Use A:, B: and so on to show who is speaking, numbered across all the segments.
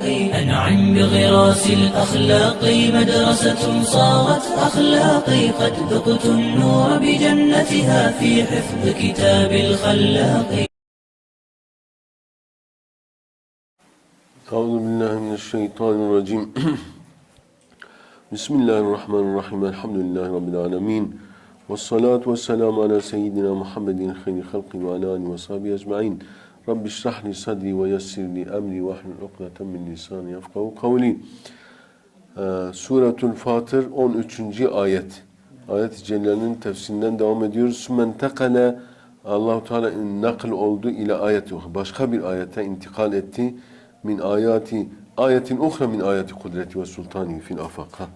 A: أنعم بغراس الأخلاق مدرسة صارت أخلاقي قد ذقت النور بجنتها في حفظ كتاب الخلاق.
B: أعوذ بالله من الشيطان الرجيم. بسم الله الرحمن الرحيم. الحمد لله رب العالمين. والصلاة والسلام على سيدنا محمد خير خلق وعلى آله وصحبه أجمعين. Rabbi işrahni sadri ve yessirni emri ve ahlul ukdeten min lisani yefkahu kavli. Ee, Suretul Fatır 13. ayet. Ayet-i Celle'nin tefsirinden devam ediyoruz. Sümen tekale Allahu Teala nakl oldu ile ayeti başka bir ayete intikal etti. Min ayati ayetin uhra min ayeti kudreti ve sultani fil afaka.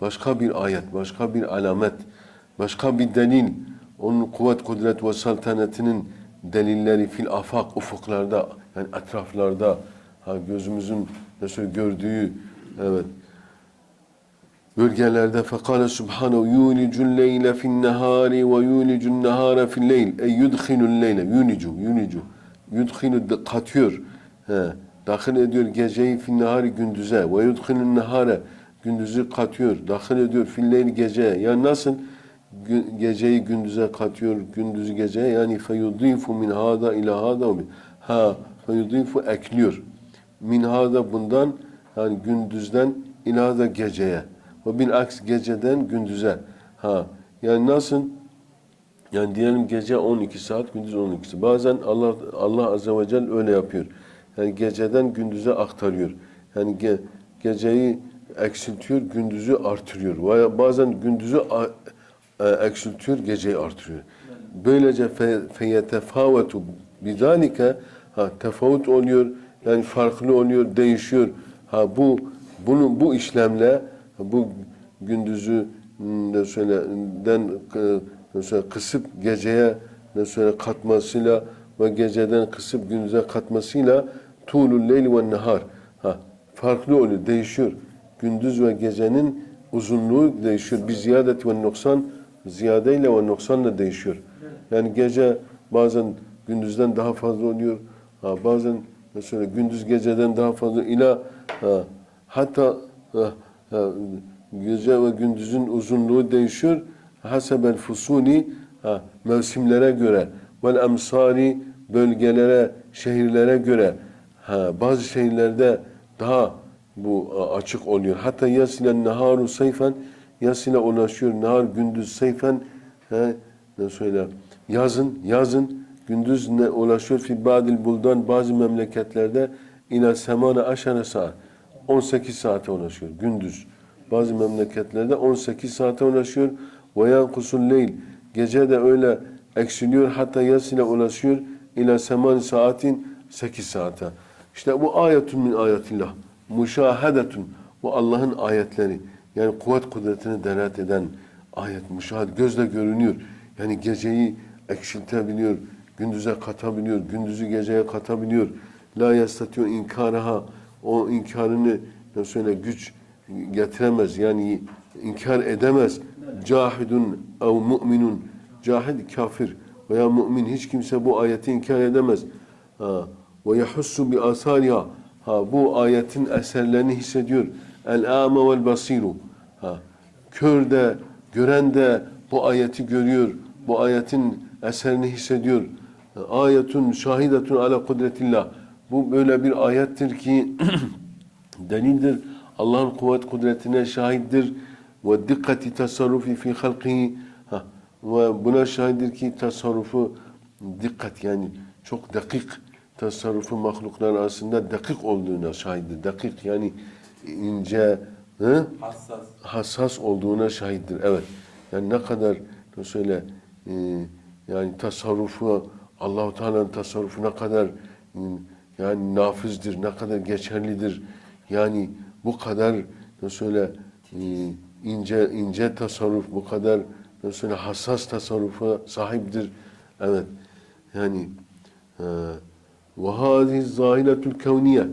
B: Başka bir ayet, başka bir alamet, başka bir delil onun kuvvet, kudret ve saltanetinin delilleri fil afak, ufuklarda, yani etraflarda, ha, gözümüzün nasıl gördüğü, evet, bölgelerde fekale subhanehu yulicul leyle fin nehari ve yulicul nehara fil leyl. Ey yudkhilul leyle yunicu yunicu. Yudkhilu de- katıyor he, dahil ediyor geceyi fin nehari gündüze ve yudkhilul nehare gündüzü katıyor. Dahil ediyor fil leyl geceye. Yani nasıl geceyi gündüze katıyor gündüzü geceye yani feyudifu min hada ila hada ha feyudifu ekliyor min hada bundan yani gündüzden ila da geceye ve bil aks geceden gündüze. Ha yani nasıl? Yani diyelim gece 12 saat, gündüz 12 saat. Bazen Allah Allah azze ve celle öyle yapıyor. Yani geceden gündüze aktarıyor. Yani ge- geceyi eksiltiyor, gündüzü artırıyor. Veya bazen gündüzü eksiltiyor, geceyi artırıyor. Böylece fe, feyetefâvetu bidâlike ha tefavut oluyor. Yani farklı oluyor, değişiyor. Ha bu bunu bu işlemle bu gündüzü hmm, ne söyle den e, ne söyle kısıp geceye ne söyle katmasıyla ve geceden kısıp gündüze katmasıyla tulul leyli ve nehar ha farklı oluyor, değişiyor. Gündüz ve gecenin uzunluğu değişiyor. Bir ziyadet ve noksan ziyadeyle ve noksanla değişiyor. Yani gece bazen gündüzden daha fazla oluyor. Ha, bazen mesela gündüz geceden daha fazla ila ha, hatta ha, gece ve gündüzün uzunluğu değişiyor. Hasebel fusuli ha, mevsimlere göre vel emsari bölgelere, şehirlere göre ha, bazı şehirlerde daha bu açık oluyor. Hatta yasilen naharu sayfen yasile ulaşıyor. Nahar gündüz sayfen he, ne söyle yazın yazın gündüz ne ulaşıyor fi badil buldan bazı memleketlerde ila semana aşara saat 18 saate ulaşıyor gündüz. Bazı memleketlerde 18 saate ulaşıyor. Ve yankusul leyl gece de öyle eksiliyor hatta yasile ulaşıyor ila seman saatin 8 saate. İşte bu ayetun min ayetillah. Müşahedetun. Bu Allah'ın ayetleri. Yani kuvvet kudretini delalet eden ayet. Müşahede. Gözle görünüyor. Yani geceyi eksiltebiliyor. Gündüze katabiliyor. Gündüzü geceye katabiliyor. La yestatiyor inkaraha. O inkarını söyle güç getiremez. Yani inkar edemez. Cahidun ev mu'minun. Cahid kafir veya mümin hiç kimse bu ayeti inkar edemez. Ve yahussu bi asariha. Ha bu ayetin eserlerini hissediyor. El âme vel basiru. Ha. Kör de, gören de bu ayeti görüyor. Bu ayetin eserini hissediyor. Ayetun şahidetun ala kudretillah. Bu böyle bir ayettir ki delildir. Allah'ın kuvvet kudretine şahittir. Ve dikkati tasarrufi fi halqihi. Ha. Ve buna şahittir ki tasarrufu dikkat yani çok dakik tasarrufu mahluklar arasında dakik olduğuna şahittir. Dakik yani ince, hı?
C: Hassas.
B: hassas olduğuna şahittir. Evet. Yani ne kadar ne söyle e, yani tasarrufu Allahu Teala'nın tasarrufu ne kadar e, yani nafizdir, ne kadar geçerlidir. Yani bu kadar ne söyle e, ince ince tasarruf, bu kadar ne söyle hassas tasarrufa sahiptir. Evet. Yani e, ve hâzihi zâhiletül kevniye.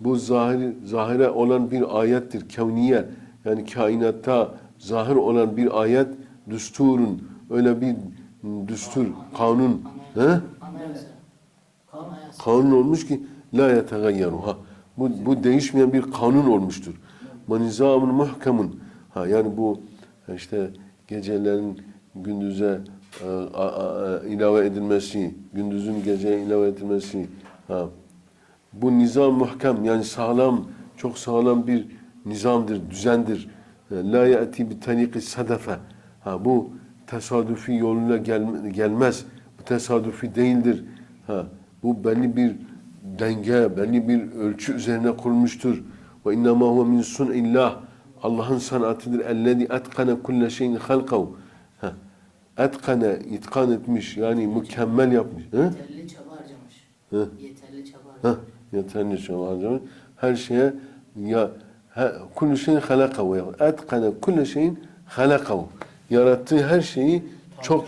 B: Bu zahir, zahire olan bir ayettir. Kevniye. Yani kainatta zahir olan bir ayet düsturun. Öyle bir düstur, kanun. He? Kanun olmuş ki la yetegayyeru. Ha. Bu, bu değişmeyen bir kanun olmuştur. Ve nizamun muhkemun. Ha, yani bu işte gecelerin gündüze e, ilave edilmesi, gündüzün geceye ilave edilmesi. Ha, bu nizam muhkem yani sağlam, çok sağlam bir nizamdır, düzendir. E, La ya'ti bi tariki sadafe. Ha bu tesadüfi yoluna gel- gelmez. Bu tesadüfi değildir. Ha bu belli bir denge, belli bir ölçü üzerine kurulmuştur. Ve innema huve min sun'illah. Allah'ın sanatıdır. Ellezî etkane kulle şeyin halkahu. Ha. Etkane, itkan etmiş yani mükemmel yapmış. Ha?
C: Yeterli çaba harcamış.
B: Hı.
C: Yeterli çaba
B: Ha,
C: harcamış.
B: Yeterli çaba harcamış. Her şeye ya kullu şeyin halakahu. ya. Etkane kullu şeyin halakahu. Yarattığı her şeyi çok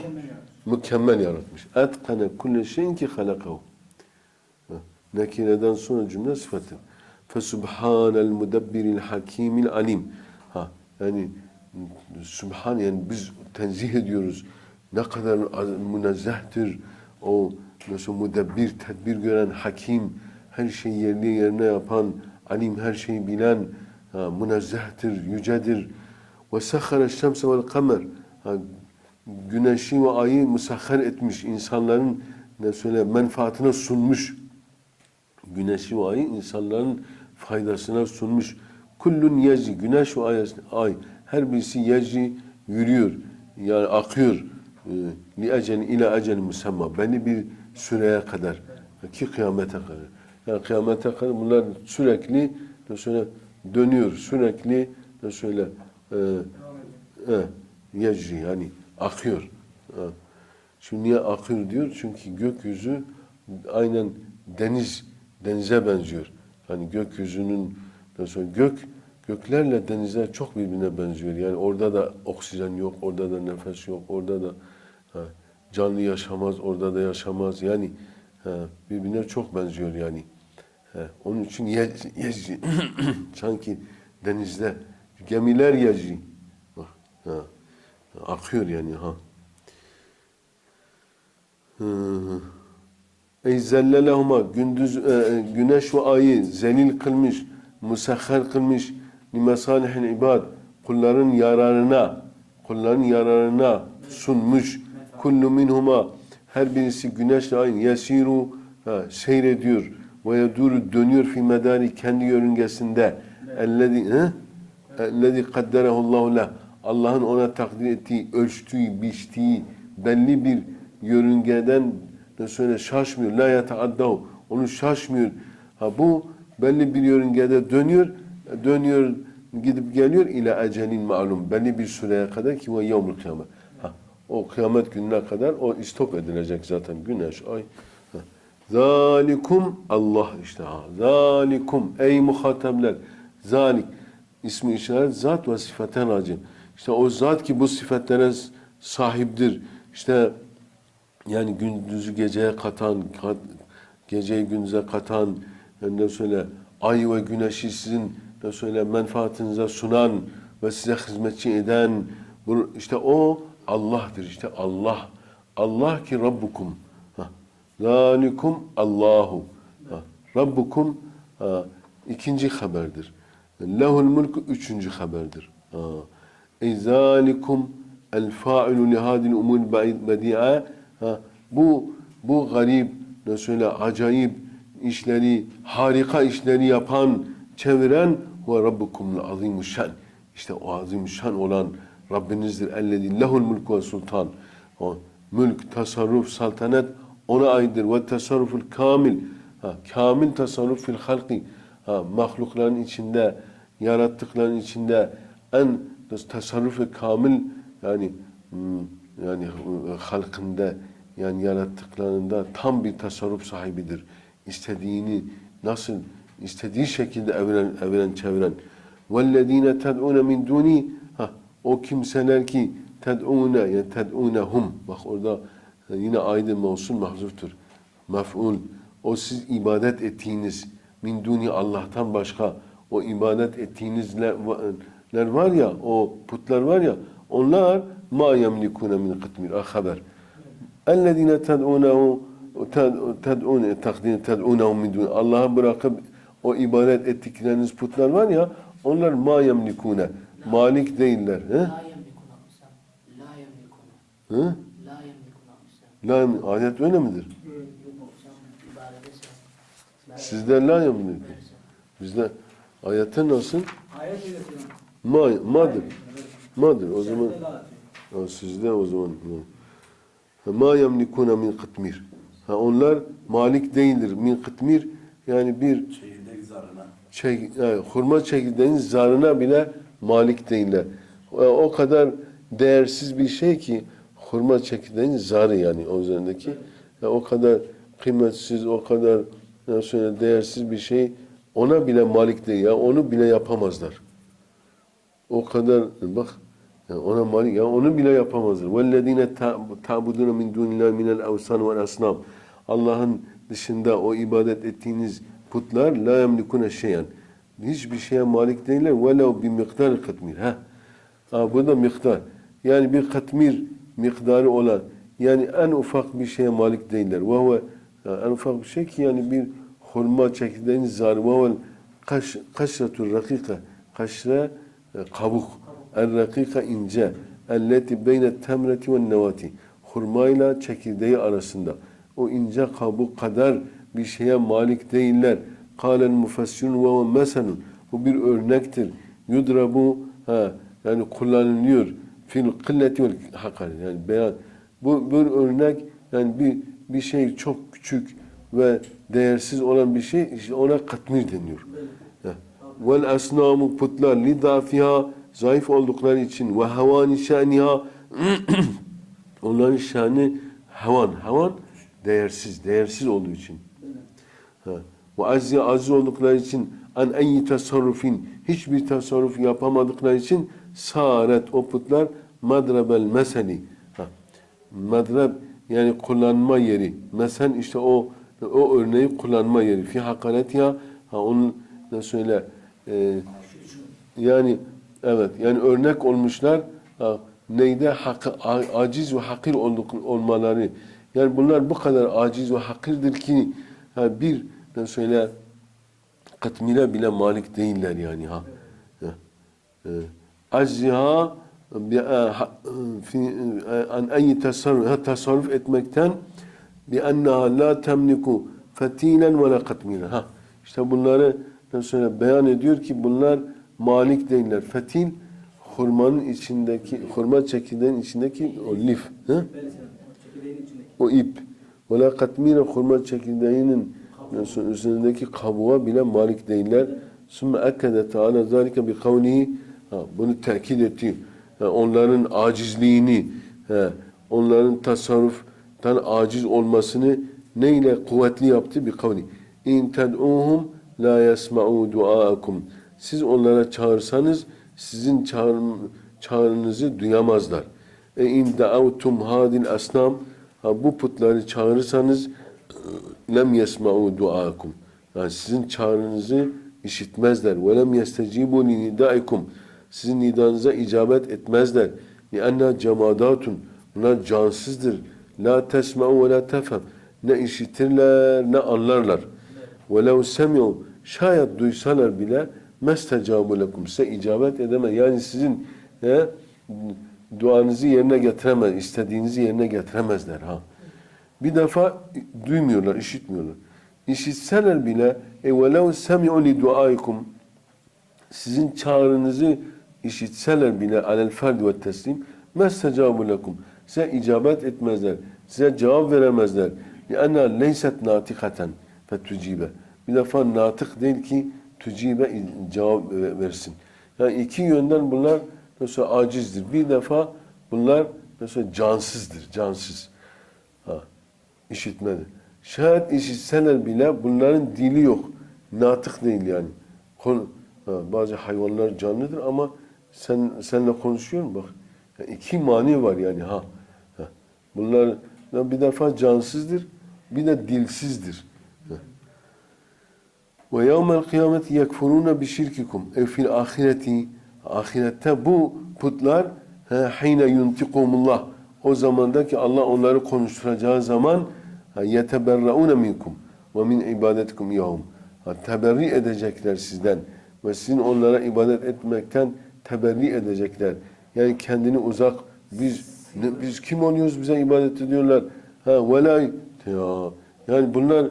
B: mükemmel yaratmış. Etkane kullu şeyin ki halakahu. Ha, Nekireden sonra cümle sıfatı. Fesubhanel mudebbiril hakimil alim. Ha, yani Sübhan yani biz tenzih ediyoruz. Ne kadar münezzehtir o nasıl mudebbir, tedbir gören hakim, her şeyi yerli yerine yapan, alim her şeyi bilen, ha, münezzehtir, yücedir. Ve sahhara şemse vel kamer. Güneşi ve ayı musahhar etmiş, insanların ne söyle menfaatine sunmuş güneşi ve ayı insanların faydasına sunmuş. Kullun yeci, güneş ve ay, ay her birisi yeci yürüyor. Yani akıyor. Ee, Li ecel ila ecel musamma. Belli bir süreye kadar. Ki kıyamete kadar. Yani kıyamete kadar bunlar sürekli ne söyle dönüyor. Sürekli ne söyle e, e, yani akıyor. Ha. Şimdi niye akıyor diyor? Çünkü gökyüzü aynen deniz denize benziyor. Hani gökyüzünün nasıl gök göklerle denizler çok birbirine benziyor. Yani orada da oksijen yok, orada da nefes yok, orada da ha, canlı yaşamaz, orada da yaşamaz. Yani ha, birbirine çok benziyor yani. Onun için ye, yeci. Sanki denizde gemiler ha, akıyor yani ha. Ey zellelehuma gündüz e, güneş ve ayı zelil kılmış, musahhar kılmış li ibad kulların yararına kulların yararına sunmuş kullu minhuma her birisi güneşle aynı yesiru ha, seyrediyor ve yeduru dönüyor fi medari kendi yörüngesinde ellezi ellezi kadderehullahu leh Allah'ın ona takdir ettiği, ölçtüğü, biçtiği belli bir yörüngeden söyle şaşmıyor. La yetaaddahu. Onu şaşmıyor. Ha bu belli bir yörüngede dönüyor, dönüyor, gidip geliyor ila ecelin malum. Belli bir süreye kadar ki ve yevmul kıyamet. Ha, o kıyamet gününe kadar o istop edilecek zaten güneş, ay. Zalikum Allah işte ha. Zalikum ey muhatabler. Zalik ismi işaret zat ve sıfaten acı. İşte o zat ki bu sıfatlere sahiptir. İşte yani gündüzü geceye katan, kat, geceyi gündüze katan, yani ne söyle ay ve güneşi sizin ne söyle menfaatinize sunan ve size hizmetçi eden bu işte o Allah'tır işte Allah. Allah ki Rabbukum. Zalikum Allahu. Rabbukum ikinci haberdir. Lehul mulku üçüncü haberdir. Ha. Ey zalikum el fa'ilu li umul bedi'a bu bu garip, söyle acayip işleri, harika işleri yapan, çeviren ve rabbukumul azimuşşan. İşte o azimuşşan olan Rabbinizdir. Ellezî lehul mulku ve sultan. O mülk, tasarruf, saltanat ona aittir. Ve tasarruful kamil. Ha, kamil tasarruf fil halki. Ha, mahlukların içinde, yarattıkların içinde en tasarrufu kamil yani hmm, yani e, halkında yani yarattıklarında tam bir tasarruf sahibidir. İstediğini nasıl istediği şekilde evren evren çeviren. وَالَّذ۪ينَ تَدْعُونَ مِنْ دُونِي ha, O kimseler ki ted'une yani ted'unehum bak orada e, yine aydın mevsul mahzuftur. Mef'ul. O siz ibadet ettiğiniz min duni Allah'tan başka o ibadet ettiğinizler var ya o putlar var ya onlar ma yemlikune min kıtmir. Haber. Ellezine ted'unehu ted'un takdini ted'unehu min dun. Allah'a bırakıp o ibadet ettikleriniz putlar var ya onlar ma yemlikune. Malik değiller. He?
C: La yemlikuna Hüsam. La yemlikuna.
B: Hı?
C: La,
B: ayet öyle midir?
C: Sen. La
B: yemlik. Bizde ayette nasıl? Ma, madır. Madır. O zaman. Ha, sizde o zaman. Ma yemlikuna min kıtmir. Ha, onlar malik değildir. Min kıtmir yani bir
D: Çekirdek zarına.
B: çek, yani hurma çekirdeğinin zarına bile malik değiller. O, o kadar değersiz bir şey ki hurma çekirdeğinin zarı yani o üzerindeki. Ya o kadar kıymetsiz, o kadar nasıl söyleyeyim, değersiz bir şey ona bile malik değil. Ya onu bile yapamazlar. O kadar bak ya ona malik ya onu bile yapamazlar. Vellezine ta'budun min dunillahi minel evsan vel asnam. Allah'ın dışında o ibadet ettiğiniz putlar la yemlikune şeyen. Hiçbir şeye malik değiller. Velev bir miktar katmir. Ha. Da miktar. Yani bir katmir miktarı olan yani en ufak bir şeye malik değiller. Ve huve ya en ufak bir şey ki yani bir hurma çekirdeğinin zarı ve huvel kaş, kaşretur rakika. Kaşre e, kabuk. El rakika ince. Elleti beyne temreti ve nevati. Hurmayla çekirdeği arasında. O ince kabuk kadar bir şeye malik değiller. Kâlen mufessirun ve meselun. Bu bir örnektir. Yudrabu ha, yani kullanılıyor. Fil kılleti vel hakari. Yani beyan. Bu bir örnek yani bir bir şey çok küçük ve değersiz olan bir şey işte ona katmir deniyor. Vel asnamu putlar lidafiha zayıf oldukları için ve havani şaniha onların şanı havan. Havan değersiz. Değersiz olduğu için. Ha. Ve azzi aziz oldukları için an en tasarrufin hiçbir tasarruf yapamadıkları için saret o putlar madrabel meseli. Ha. Madrab yani kullanma yeri. Mesen işte o o örneği kullanma yeri. Fi hakaretiha ha onun ne söyle e, yani evet yani örnek olmuşlar ha, neyde hak, aciz ve hakir olduk, olmaları. Yani bunlar bu kadar aciz ve hakirdir ki ha, bir ne söyle katmire bile malik değiller yani ha. ha. Acziha e, e, an en tasarruf, tasarruf etmekten bi ennaha la temliku fetilen ve la katmira. Ha. İşte bunları ne söyle beyan ediyor ki bunlar malik değiller. Fetil hurmanın içindeki hurma çekirdeğinin içindeki o lif. Ha? O ip. Ve la katmira hurma çekirdeğinin üzerindeki kabuğa bile malik değiller. Sümme ekkede Teala zalike bi kavlihi bunu tekit etti. Onların acizliğini, onların tasarruftan aciz olmasını neyle kuvvetli yaptı? Bir kavli. İn ted'uhum la yesma'u duaakum. Siz onlara çağırsanız sizin çağır, çağrınızı duyamazlar. E in da'avtum hadil asnam bu putları çağırırsanız lem yesma'u duakum. Yani sizin çağrınızı işitmezler. Ve lem yestecibu li nidaikum. Sizin nidanıza icabet etmezler. Li enna cemadatun. Bunlar cansızdır. La tesma'u ve la tefhem. Ne işitirler ne anlarlar. Ve lev semi'u. Şayet duysalar bile mestecabu lekum. Size icabet edemez. Yani sizin he, duanızı yerine getiremez. istediğinizi yerine getiremezler. Ha. Bir defa duymuyorlar, işitmiyorlar. İşitseler bile e velev semi'u li duaikum sizin çağrınızı işitseler bile alel ferd ve teslim mestecabu lekum size icabet etmezler. Size cevap veremezler. لِأَنَّا leyset natikaten fetucibe. Bir defa natık değil ki tücibe cevap versin. Yani iki yönden bunlar mesela acizdir. Bir defa bunlar mesela cansızdır, cansız. İşitmedi. Şayet işitseler bile bunların dili yok. Natık değil yani. Konu, bazı hayvanlar canlıdır ama sen senle konuşuyor mu bak. İki mani var yani ha. ha. Bunlar bir defa cansızdır, bir de dilsizdir. Ve yevmel kıyameti yekfuruna bi şirkikum. E fil ahireti ahirette bu putlar hine yuntikumullah o zamandaki Allah onları konuşturacağı zaman yeteberraune minkum ve min ibadetikum yahum. Teberri edecekler sizden ve sizin onlara ibadet etmekten teberri edecekler. Yani kendini uzak biz ne- biz kim oluyoruz bize ibadet ediyorlar. Ha velay ya yani bunlar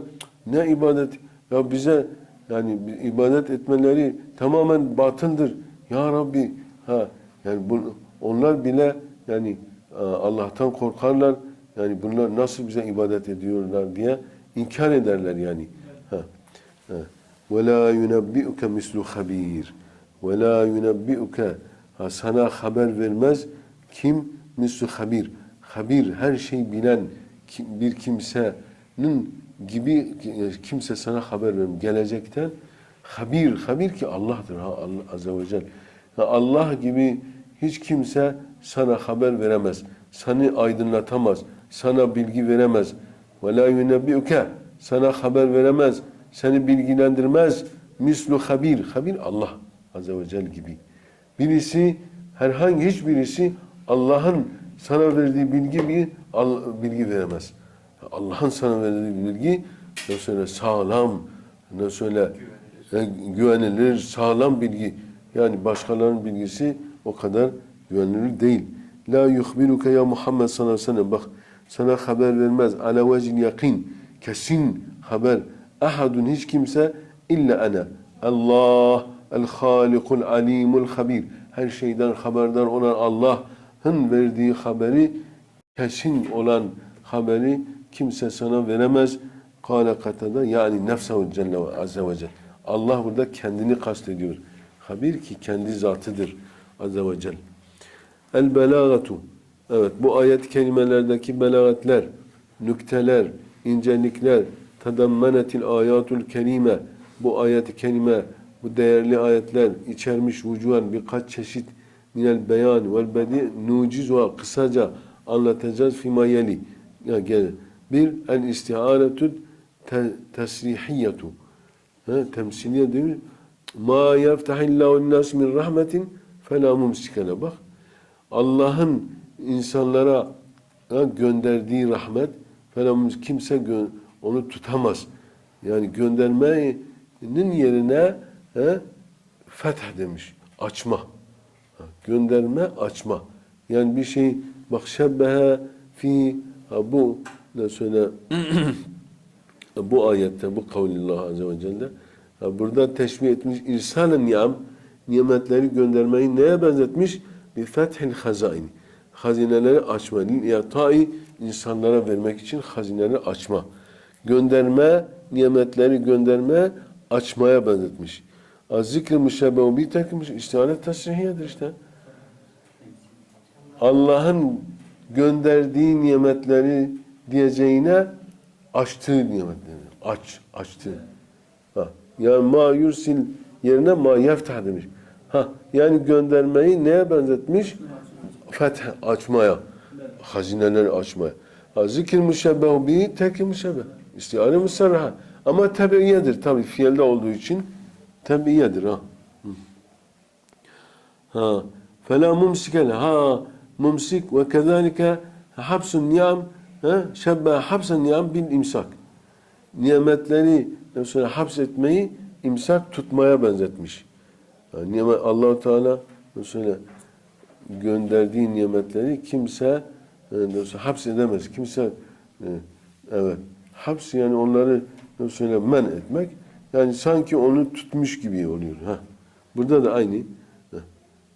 B: ne ibadet ya bize yani ibadet etmeleri tamamen batıldır. Ya Rabbi ha yani bu, onlar bile yani Allah'tan korkarlar. Yani bunlar nasıl bize ibadet ediyorlar diye inkar ederler yani. Ha. ha. وَلَا يُنَبِّئُكَ مِسْلُ خَب۪يرٍ وَلَا يُنَبِّئُكَ ha, Sana haber vermez kim? Mislu habir. Habir her şeyi bilen kim- bir kimsenin gibi kimse sana haber vermez. Gelecekten habir. Habir ki Allah'tır. Ha, Allah Azze ve Celle. Ha, Allah gibi hiç kimse sana haber veremez. Seni aydınlatamaz. Sana bilgi veremez. Ve la yunebbi'uke sana haber veremez. Seni bilgilendirmez. Mislu habir. Habir Allah Azze ve Celle gibi. Birisi herhangi hiçbirisi Allah'ın sana verdiği bilgi bir bilgi veremez. Allah'ın sana verdiği bilgi ne söyle sağlam, ne söyle güvenilir. güvenilir, sağlam bilgi. Yani başkalarının bilgisi o kadar güvenilir değil. La yuhbiruke ya Muhammed sallallahu aleyhi ve sellem. Bak sana haber vermez. Ala vecil yakin. Kesin haber. Ahadun hiç kimse illa ana. Allah el halikul alimul habir. Her şeyden haberdar olan Allah'ın verdiği haberi kesin olan haberi kimse sana veremez. Kâle katada yani nefsehu celle ve azze ve celle. Allah burada kendini kastediyor. Habir ki kendi zatıdır azze ve celle. El belagatu. Evet bu ayet kelimelerdeki belagatler, nükteler, incelikler, tadammenetil ayatul kerime. Bu ayet-i kerime, bu değerli ayetler içermiş vücuhan birkaç çeşit minel beyan vel bedi nucizuha kısaca anlatacağız fima yeli. Ya gel. Bir el istiharetü te, tesrihiyetu. Ha, temsiliye değil. Ma yeftahillahu nas min rahmetin fela mumsikene. Bak Allah'ın insanlara gönderdiği rahmet falan kimse onu tutamaz. Yani göndermenin yerine he, feth demiş. Açma. Gönderme, açma. Yani bir şey bak şebbehe fi ha, bu ne söyle bu ayette bu kavlillah azze ve celle ha, burada teşbih etmiş irsalen niyam nimetleri göndermeyi neye benzetmiş? Bir fethil hazain. Hazineleri açma. Yatai insanlara vermek için hazineleri açma. Gönderme, nimetleri gönderme, açmaya benzetmiş. Az zikri müşebbehu bir tekmiş istihalet tasrihiyedir işte. Allah'ın gönderdiği nimetleri diyeceğine açtığı nimetleri. Aç, açtı. Ha. Yani ma yursil yerine ma yeftah demiş. Ha. Yani göndermeyi neye benzetmiş? Feth açmaya. Hazineleri açmaya. Ha. Zikir müşebbehu bi teki müşebbeh. İstihare musarraha. Ama tebiyedir tabi fiilde olduğu için tebiyedir ha. Ha. Fela mumsike le. Ha. Mumsik ve kezalike habsun niyam şebbe habsun niyam bil imsak. Nimetleri mesela hapsetmeyi imsak tutmaya benzetmiş. Yani nimet, allah Teala mesela gönderdiği nimetleri kimse e, hapsedemez. Kimse e, evet haps yani onları mesela men etmek yani sanki onu tutmuş gibi oluyor. Ha. Burada da aynı.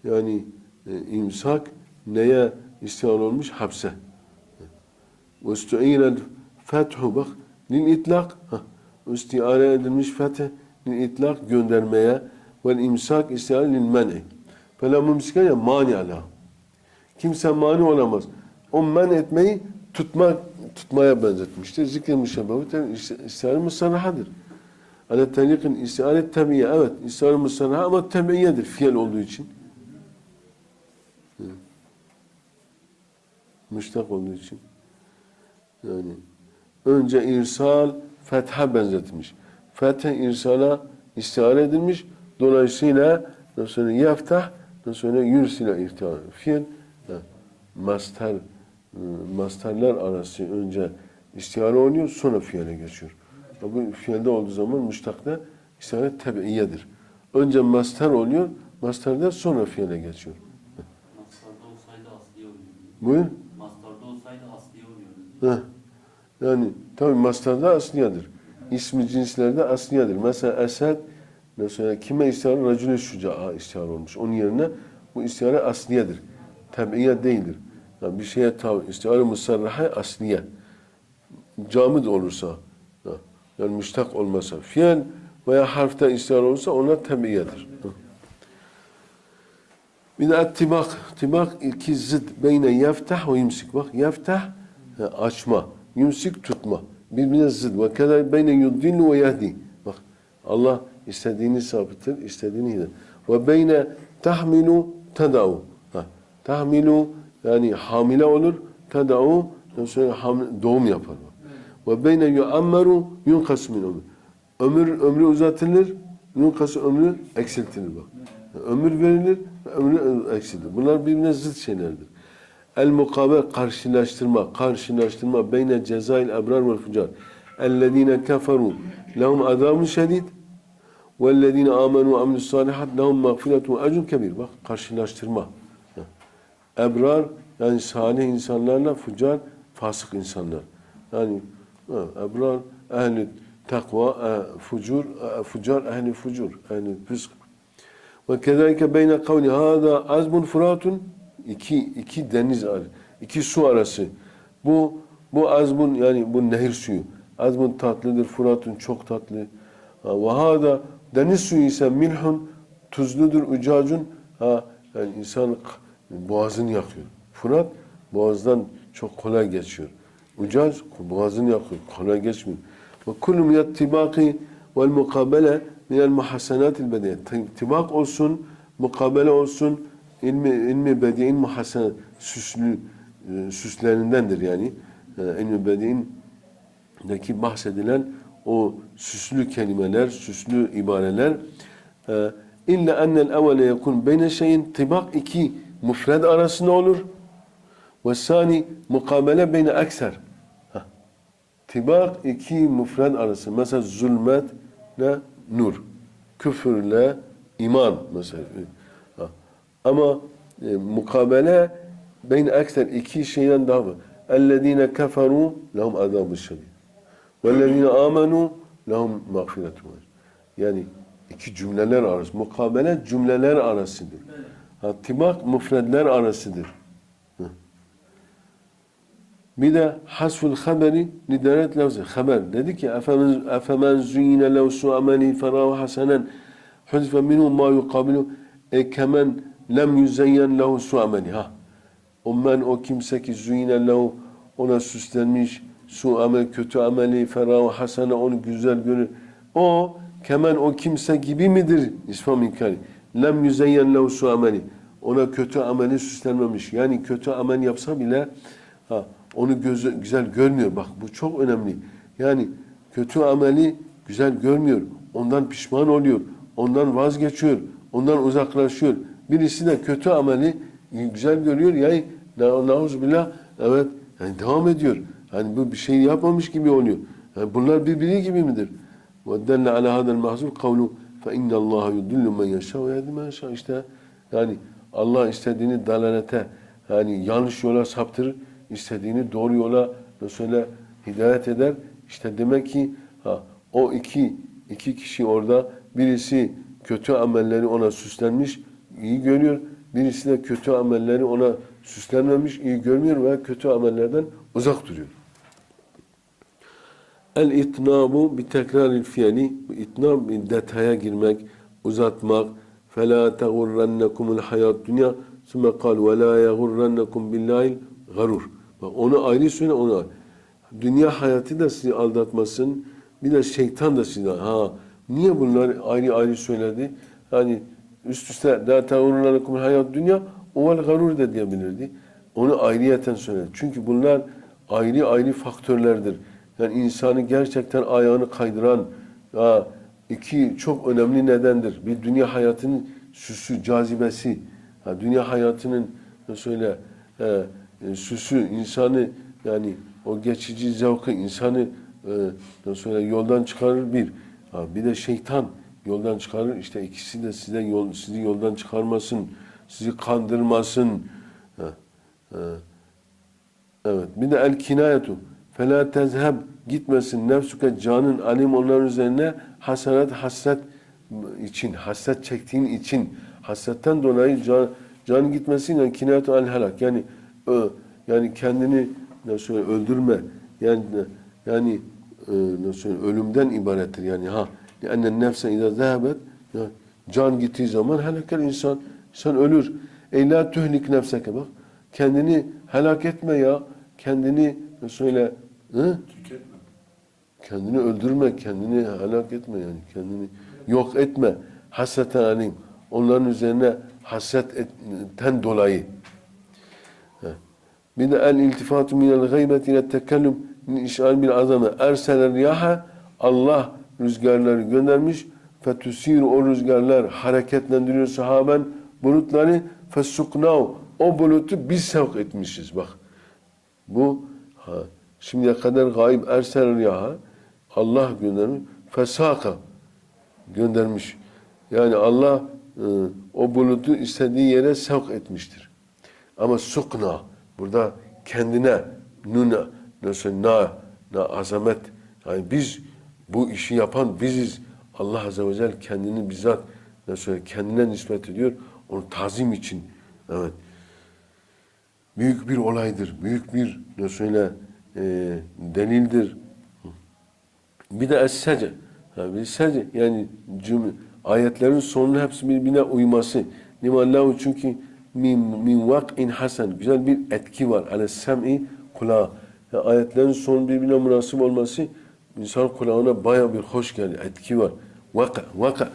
B: Yani e, imsak neye istihar olmuş? Hapse. İstu'ilel fethu bak lil itlak. İstiare edilmiş fetih lil itlak göndermeye ve imsak istihare lil men'i. Fela mumsike ya mani ala. Kimse mani olamaz. O men etmeyi tutma, tutmaya benzetmiştir. Zikr-i müşebbehu istihare musarrahadır. Ala talikin istihare tabiye. Evet, musarraha ama tabiyedir fiil olduğu için. Müştak olduğu için. Yani önce irsal fetha benzetmiş. Fethe irsala istihare edilmiş. Dolayısıyla sonra yaftah sonra yursile ihtiyar. Fiil master masterler arası önce istihare oluyor sonra fiile geçiyor. Bu fiilde olduğu zaman müştakta İstihare tebiiyedir. Önce master oluyor, masterden sonra fiile geçiyor.
D: Mastarda olsaydı asli oluyordu.
B: Buyur.
D: Mastarda olsaydı asli oluyordu.
B: Heh. Yani tabi masterda asliyadır. İsmi cinslerde asliyadır. Mesela Esed mesela kime istihare? Racül-i şuca'a istihare olmuş. Onun yerine bu istihare asliyedir. Tebiye değildir. Yani bir şeye tabi istihare musarraha asliye. Camid olursa yani müştak olmasa fiil veya harfte istihare olursa ona tebiyedir. Ha. Bir de tibak. Tibak iki zıt. Beyne yeftah ve yumsik. Bak yeftah e, açma. Yumsik tutma. Birbirine zıt. Ve kadar beyne yuddillu ve yehdi. Bak Allah istediğini sapıtır, istediğini gider. Ve beyne tahmilu tedau. Tahmilu yani hamile olur. Tedau doğum yapar. Ve beyne yuammeru yunkas min ömür. Ömür ömrü uzatılır. Yunkas ömrü eksiltilir bak. Ömür verilir, ömrü eksiltir. Bunlar birbirine zıt şeylerdir. El mukabe karşılaştırma, karşılaştırma beyne cezail ebrar vel fucar. Ellezine keferu lehum azabun şedid ve amilus salihat lehum mağfiretun ve ecrun kebir. Bak karşılaştırma. Ebrar yani salih insanlarla fucar fasık insanlar. Yani ebrar ehli takva, eh, fucur, eh, fucar ehli fucur, ehli fısk. Ve kezalike beyne kavli hâzâ azbun furatun iki, iki deniz arası, iki su arası. Bu bu azbun yani bu nehir suyu. Azbun tatlıdır, furatun çok tatlı. Ve hâzâ deniz suyu ise milhun tuzludur, ucacun. Ha, yani insan boğazını yakıyor. Furat boğazdan çok kolay geçiyor. Ucac boğazını yakıyor, kolay geçmiyor. Ve kullu minet tibaki vel mukabele minel muhassenatil bediye. Tibak olsun, mukabele olsun, ilmi, ilmi bediye'in muhassenat, süslü, e, süslerindendir yani. E, ilmi bediye'indeki bahsedilen o süslü kelimeler, süslü ibareler. E, İlla ennel evvele yekun beyne şeyin tibak iki müfred arasında olur. Ve sani mukabele beyne ekser. Hah. Tibak iki müfred arası. Mesela zulmet ile nur. Küfürle iman mesela. Ha. Ama e, mukabele beyne ekser iki şeyden daha var. اَلَّذ۪ينَ كَفَرُوا لَهُمْ عَذَابُ الشَّدِيدِ وَالَّذ۪ينَ آمَنُوا لَهُمْ مَغْفِرَةٌ Yani iki cümleler arası. Mukabele cümleler arasıdır. Ha, tibak müfredler arasıdır. Hı. Bir de hasful haberi nidaret lafzı. Haber. Dedi ki efemen, efemen züyine lev su ameli ferahu hasenen huzife minhu ma yukabilu e kemen lem yüzeyyen lehu su ameli. Ha. O men o kimse ki züyine lehu ona süslenmiş su amel kötü ameli ferahu hasene onu güzel görür. O kemen o kimse gibi midir? İsfam inkari. Lem yüzeyyen lehu su ameli. Ona kötü ameli süslenmemiş. Yani kötü amel yapsa bile ha, onu gözü, güzel görmüyor. Bak bu çok önemli. Yani kötü ameli güzel görmüyor. Ondan pişman oluyor. Ondan vazgeçiyor. Ondan uzaklaşıyor. Birisi de kötü ameli güzel görüyor. Yani billah evet yani devam ediyor. Yani bu bir şey yapmamış gibi oluyor. Yani bunlar birbiri gibi midir? وَدَلَّ عَلَى هَذَا الْمَحْزُورِ قَوْلُ فَاِنَّ اللّٰهَ يُدُلُّ مَنْ يَشَاءُ وَيَهْدِ مَنْ يَشَاءُ İşte yani Allah istediğini dalalete yani yanlış yola saptırır, istediğini doğru yola mesela hidayet eder. İşte demek ki ha, o iki iki kişi orada birisi kötü amelleri ona süslenmiş, iyi görüyor. Birisi de kötü amelleri ona süslenmemiş, iyi görmüyor ve kötü amellerden uzak duruyor. El itnabu bi tekraril. Bu itnab detaya girmek, uzatmak. Fela tegurrennekumul hayat dünya. Sümme kal ve la yegurrennekum billahil garur. Bak onu ayrı söyle onu ayrı. Dünya hayatı da sizi aldatmasın. Bir de şeytan da sizi ha niye bunlar ayrı ayrı söyledi? Hani üst üste la tegurrennekumul hayat dünya o vel garur da diyebilirdi. Onu ayrıyeten söyledi. Çünkü bunlar ayrı ayrı faktörlerdir. Yani insanı gerçekten ayağını kaydıran ha, iki çok önemli nedendir. Bir dünya hayatının süsü, cazibesi. Ha, dünya hayatının söyle e, e, süsü insanı yani o geçici zevki insanı e, söyle yoldan çıkarır bir. Ha, bir de şeytan yoldan çıkarır. İşte ikisi de size yol, sizi yoldan çıkarmasın, sizi kandırmasın. Ha, ha. Evet. Bir de el kinayetu. Fela tezheb gitmesin nefsuke canın alim onların üzerine hasaret hasret için, hasret çektiğin için, hasretten dolayı can, can gitmesin yani kinayetu el helak. Yani ö, yani kendini nasıl öldürme. Yani yani e, nasıl ölümden ibarettir yani ha. Yani nefse idâ zehebet can gittiği zaman helakel insan insan ölür. Ey la tuhlik nefseke bak. Kendini helak etme ya. Kendini söyle hı? Kendini öldürme, kendini helak etme yani. Kendini yok etme. Hasreten alim. Onların üzerine hasretten dolayı. He. Bir de el iltifatu minel gaybeti ile tekellüm işal bil azame. Ersele riyaha Allah rüzgarları göndermiş. Fetusir o rüzgarlar hareketlendiriyor sahaben bulutları fesuknav o bulutu biz sevk etmişiz bak. Bu ha, şimdiye kadar gayb ersel riyaha Allah göndermiş. Fesaka göndermiş. Yani Allah e, o bulutu istediği yere sevk etmiştir. Ama sukna burada kendine nuna nasıl na na azamet yani biz bu işi yapan biziz. Allah Azze ve Celle kendini bizzat nasıl kendine nispet ediyor. Onu tazim için. Evet büyük bir olaydır, büyük bir ne söyle e, delildir. Bir de es-sece. Yani sece yani cümle, ayetlerin sonunun hepsi birbirine uyması. Limallahu çünkü min min vak'in hasen güzel bir etki var. Ale sem'i kulağa. Yani ayetlerin sonu birbirine münasip olması insan kulağına baya bir hoş geldi. Etki var. Vaka, vaka.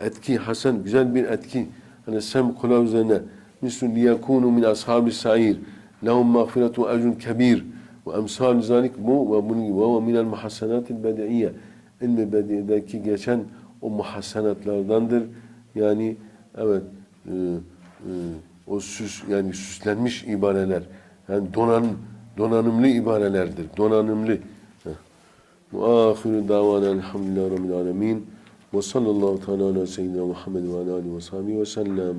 B: Etki hasen güzel bir etki. Hani sem kulağı üzerine. Mislü liyekûnû min ashabi sair. Lehum mağfiretu ecrun kebir emsal zalik bu ve bunun ve minel muhassanatil bedi'iyye. İlmi bedi'deki geçen o muhassanatlardandır. Yani evet e, e, o süs yani süslenmiş ibareler. Yani donan donanımlı ibarelerdir. Donanımlı. Ve ahiru davana elhamdülillahi rabbil alemin. Ve sallallahu teala ala seyyidina Muhammed ve ala alihi ve sahbihi ve sellem.